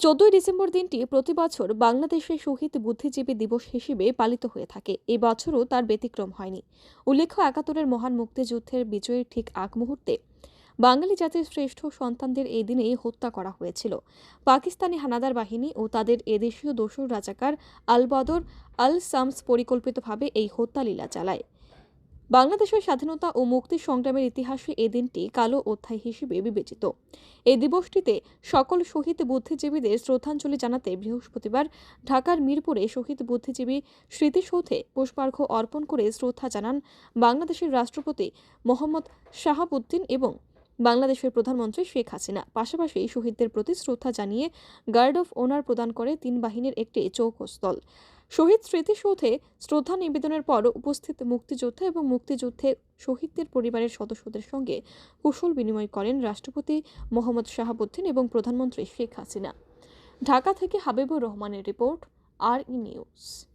চোদ্দই ডিসেম্বর দিনটি প্রতি বছর বাংলাদেশের শহীদ বুদ্ধিজীবী দিবস হিসেবে পালিত হয়ে থাকে। এই বছরও তার ব্যতিক্রম হয়নি। উল্লেখ্য, একাত্তরের মহান মুক্তিযুদ্ধের বিজয়ের ঠিক আগ মুহূর্তে বাঙালি জাতির শ্রেষ্ঠ সন্তানদের এই দিনেই হত্যা করা হয়েছিল। পাকিস্তানি হানাদার বাহিনী ও তাদের এদেশীয় দোসর রাজাকার আল বদর আল সামস পরিকল্পিতভাবে এই হত্যালীলা চালায়। বাংলাদেশের স্বাধীনতা ও মুক্তি সংগ্রামের ইতিহাসে এই দিনটি কালো অধ্যায় হিসেবে বিবেচিত। এই দিবসটিতে সকল শহীদ বুদ্ধিজীবীদের শ্রদ্ধাঞ্জলি জানাতে বৃহস্পতিবার ঢাকার মিরপুরে শহীদ বুদ্ধিজীবী স্মৃতিসৌধে পুষ্পার্ঘ্য অর্পণ করে শ্রদ্ধা জানান বাংলাদেশের রাষ্ট্রপতি মোহাম্মদ শাহাবুদ্দিন এবং বাংলাদেশের প্রধানমন্ত্রী শেখ হাসিনা। পাশাপাশি শহীদদের প্রতি শ্রদ্ধা জানিয়ে গার্ড অফ অনার প্রদান করে তিন বাহিনীর একটি চৌকস্থল শহীদ স্মৃতিসৌধে শ্রদ্ধা নিবেদনের পর উপস্থিত মুক্তিযোদ্ধা এবং মুক্তিযুদ্ধে শহীদদের পরিবারের সদস্যদের সঙ্গে কুশল বিনিময় করেন রাষ্ট্রপতি মোহাম্মদ শাহাবুদ্দিন এবং প্রধানমন্ত্রী শেখ হাসিনা। ঢাকা থেকে হাবিবুর রহমানের রিপোর্ট আর ই নিউজ।